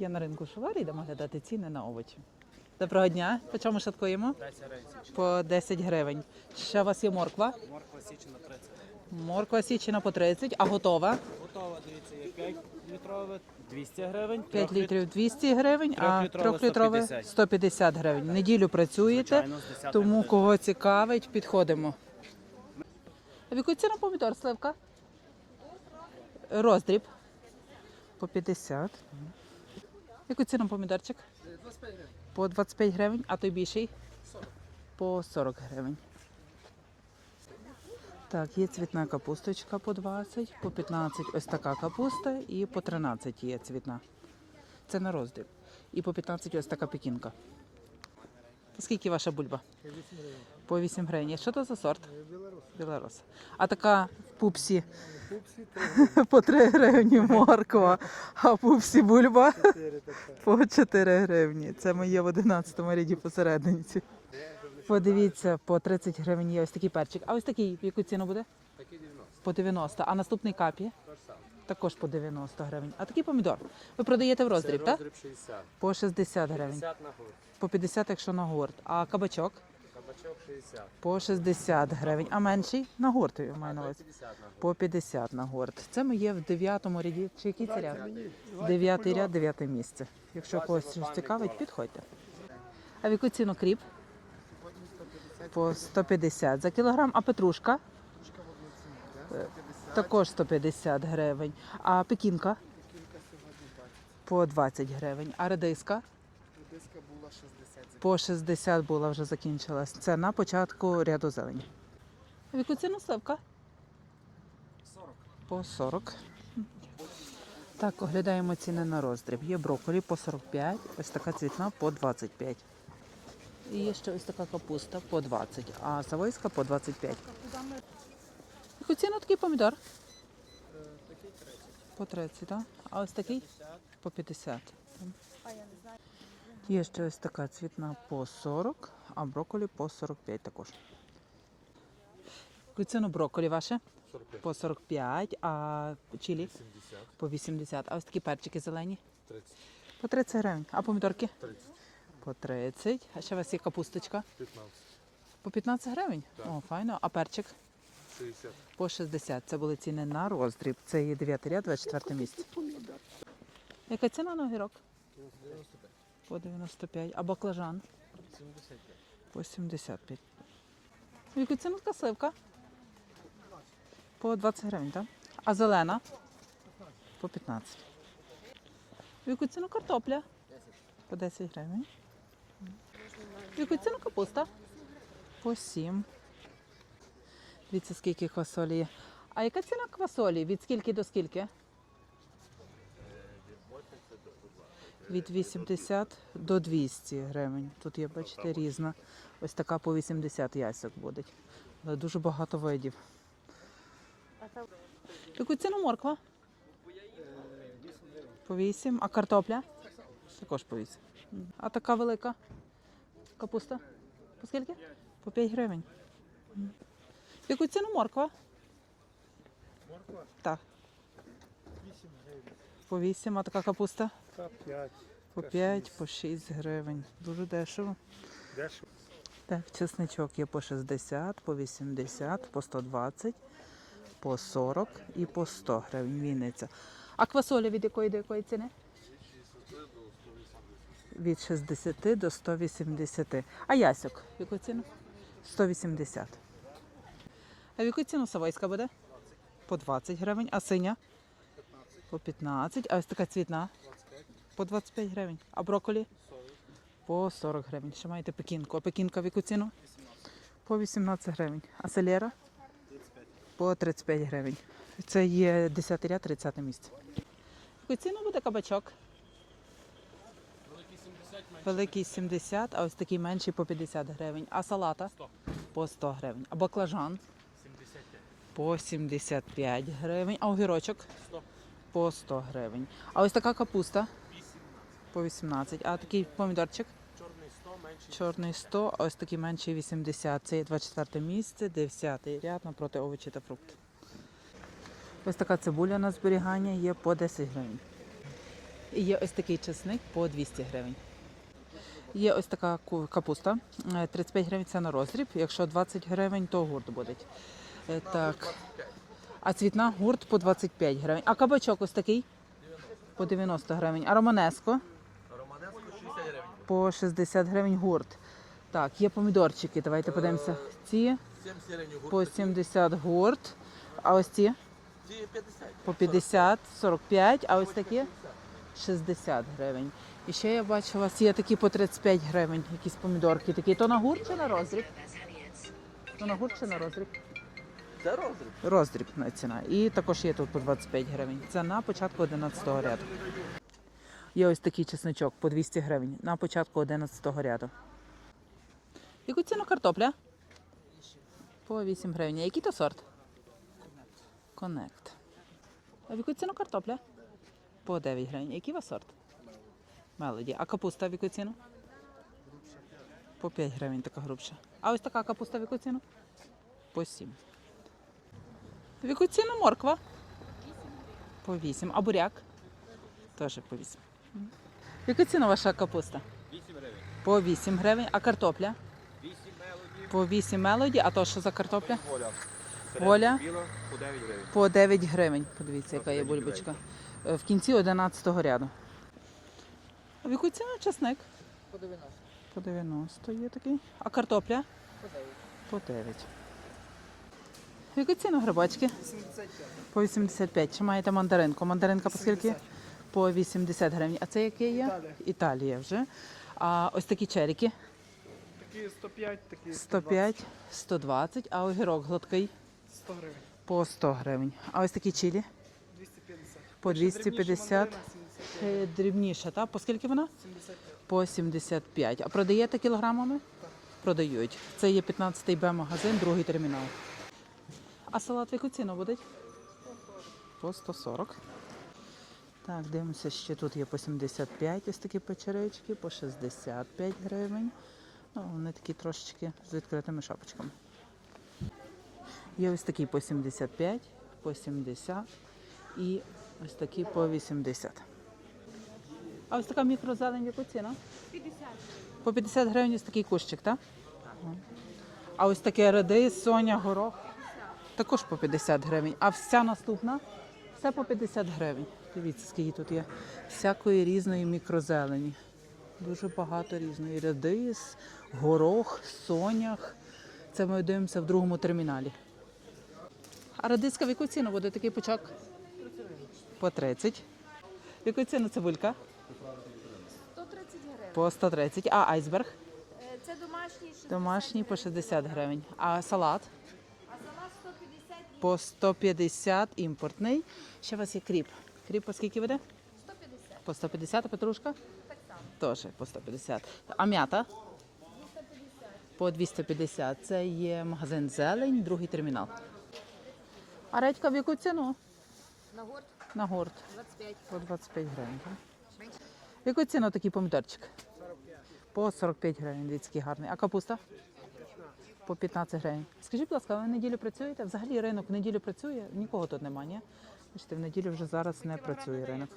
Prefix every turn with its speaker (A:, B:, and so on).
A: Я на ринку Шуварі, йдемо глядати ціни на овочі. Доброго дня. По чому шаткуємо?
B: 10 гривень.
A: По 10 гривень. Ще у вас є морква.
B: Морква січена 30.
A: Морква січена по 30, а готова.
B: Готова, дивіться, є 5 літрове 200 гривень.
A: 5 літрів 200 гривень, а 3-літрове
B: 150.
A: 150 гривень. Неділю працюєте,
B: Звичайно, з 10
A: тому кого цікавить, підходимо. А в яку ціну помідор сливка? Роздріб. По 50. Яку ціну помідорчик? По 25 гривень, а той більший? По 40 гривень. Так, є цвітна капусточка по 20, по 15 ось така капуста і по 13 є цвітна. Це на роздріб. І по 15 ось така пекінка. Скільки ваша бульба? По 8 гривень. Що то за сорт? Білорус. Білорус. А така в пупсі по 3 гривні морква, а в пупсі бульба по 4 гривні. Це моє в 11 ряді посерединці. Подивіться, по 30 гривень є ось такий перчик. А ось такий, яку ціну буде?
B: Такий 90.
A: По 90. А наступний капі? Також по 90 гривень. А такий помідор? Ви продаєте в роздріб, так?
B: Роздріб 60.
A: По 60 гривень.
B: 50 на гурт.
A: По 50, якщо на гурт. А кабачок?
B: Кабачок 60.
A: По 60 гривень. А менший? На гурт я маю на увазі.
B: 50 на гурт.
A: По 50 на гурт. Це ми є в 9 ряді. Чи який це ряд? 9 ряд, 9 місце. Якщо когось щось цікавить, підходьте. А в яку ціну кріп? По 150 за кілограм. А петрушка? Е, Також 150 гривень. А пекінка? Пекінка сьогодні По 20 гривень. А редиска?
C: Диска була 60
A: По 60 була вже закінчилась. Це на початку ряду зелені. В яку ціну сливка?
B: 40.
A: По 40. Так, оглядаємо ціни на роздріб. Є брокколі по 45, ось така цвітна по 25. І є ще ось така капуста по 20, а савойська по 25. Яку ціну такий помідор?
B: Такий 30.
A: По 30, так? А ось такий? По 50. Є ще ось така цвітна по 40, а брокколі по 45 також. Яку ціну брокколі ваше?
B: 45.
A: По 45, а чилі?
B: 70.
A: По 80. А ось такі перчики зелені?
B: 30.
A: По 30 гривень. А помідорки?
B: 30.
A: По 30. А ще у вас є капусточка?
B: 15.
A: По 15 гривень?
B: Так.
A: О, файно. А перчик?
B: 60.
A: По 60. Це були ціни на роздріб. Це є 9 ряд, 24 місце. Яка ціна на огірок?
B: 95.
A: По 95. А баклажан?
B: 75.
A: По 75. В Яку ціну така сливка? По 20 гривень, так? А зелена? По 15. В Яку ціну картопля? По 10 гривень. Яку ціну капуста? По 7. Дивіться, скільки квасолі є. А яка ціна квасолі? Від скільки до скільки? Від 80 до 200 гривень. Тут є, бачите, різна. Ось така по 80 ясок буде. Але дуже багато видів. Яку ціну морква? По 8. А картопля? Також по 8. А така велика? Капуста? По скільки? По 5 гривень. Яку ціну морква?
C: Морква
A: Так,
C: 8 гривень.
A: по 8, а така капуста?
C: Та 5.
A: По 5, по 6 гривень. Дуже дешево.
C: Дешево.
A: Так, чесничок є по 60, по 80, по 120, по 40 і по 100 гривень Вінниця. А квасоля від якої до якої ціни? Від 60 до 180. А ясок яку ціну? 180. А в яку ціну савойська буде? По 20 гривень. А синя? По 15. А ось така цвітна? По 25 гривень. А брокколі? По 40 гривень. Ще маєте пекінку. А пекінка в яку ціну? По 18 гривень. А селера? По 35 гривень. Це є 10 ряд, 30 місце. В яку ціну буде кабачок?
B: Великий 70, менший
A: Великий 70, а ось такий менший по 50 гривень. А салата?
B: 100.
A: По 100 гривень. А баклажан?
B: 75.
A: По 75 гривень. А огірочок?
B: 100.
A: По 100 гривень. А ось така капуста?
B: 18.
A: По 18. А такий помідорчик?
B: Чорний 100, менший.
A: Чорний 100, а ось такий менший 80. Це є 24 місце, 10 ряд напроти овочі та фрукти. Ось така цибуля на зберігання є по 10 гривень. І є ось такий чесник по 200 гривень. Є ось така капуста. е, 35 гривень це на роздріб. Якщо 20 гривень, то гурт буде. Е, Так. А цвітна гурт по 25 гривень. А кабачок ось такий? По 90 гривень. А романеско? По 60 гривень гурт. Так, є помідорчики. Давайте подивимося. Ці
D: 70 гривень гурт.
A: по 70 гурт. А ось ці
D: Ці 50.
A: по 50, 45, а ось такі 60 гривень. І ще я бачу, у вас є такі по 35 гривень, якісь помідорки такі. То на гурт чи на роздріб? То на гурт чи на роздріб?
D: Це розріб.
A: Роздрібна ціна. І також є тут по 25 гривень. Це на початку 11-го ряду. Є ось такий чесничок по 200 гривень на початку 11-го ряду. Яку ціну картопля? По 8 гривень. А який то сорт? Коннект. А в яку ціну картопля? По 9 гривень. Який вас сорт? Мелоді. А капуста в яку ціну? По 5 гривень така грубша. А ось така капуста в яку ціну? По 7. В яку ціну морква? По 8. А буряк? Теж по 8. В яку ціну ваша капуста?
B: 8 гривень.
A: По 8 гривень. А картопля?
B: 8 мелоді.
A: По 8 мелоді. А то що за картопля?
B: Воля.
A: Воля?
B: Біла по 9 гривень.
A: По 9 гривень. Подивіться, яка є бульбочка. Е, В кінці 11 ряду. А в яку ціну часник?
E: По 90.
A: По 90 є такий. А картопля?
E: По 9.
A: По 9. Яку ціну грибочки?
E: 75.
A: По 85. Чи маєте мандаринку? Мандаринка по скільки?
E: 80.
A: По 80 гривень. А це який є?
E: Італія.
A: Італія вже. А ось такі черіки
E: Такі 105, такі
A: 105, 120, а огірок гладкий
E: 100 гривень.
A: по 100 гривень. А ось такі чилі
E: 250.
A: по
E: Ще дрібніша
A: 250.
E: мандарина 75.
A: Е, Дрібніша, так? По скільки вона?
E: 75.
A: По 75. А продаєте кілограмами? Продають. Це є 15-й Б-магазин, другий термінал. А салат в яку ціну буде? По 140. Так, дивимося, ще тут є по 75 ось такі печерички, по 65 гривень. Ну, вони такі трошечки з відкритими шапочками. Є ось такі по 75, по 70 і ось такі по 80. А ось така мікрозелень, яку ціну? 50. По 50 гривень ось такий кущик, так? Ага. А ось таке редис, соня, горох. Також по 50 гривень. А вся наступна все по 50 гривень. Дивіться, скільки тут є всякої різної мікрозелені. Дуже багато різної. Редис, горох, сонях. Це ми дивимося в другому терміналі. А редиска в яку ціну буде такий пучок? По 30. В яку ціну цибулька?
F: 130 гривень.
A: По 130. А айсберг?
F: Е, Це домашній 60
A: Домашній по 60 гривень. А салат?
F: а салат 150 і
A: По 150 імпортний. Ще у вас є кріп. Кріп по скільки веде?
F: 150.
A: По 150, а петрушка?
F: Так само.
A: Теж по 150. А м'ята? По 250. Це є магазин Зелень, другий термінал. А редька в яку ціну?
F: На горд
A: На горд.
F: 25.
A: По 25 гривень. В яку ціну такий помідорчик? По 45 гривень, дивіться, який гарний. А капуста? По 15 гривень. Скажіть, будь ласка, ви в неділю працюєте? Взагалі ринок в неділю працює? Нікого тут немає? Бачите, в неділю вже зараз не працює ринок.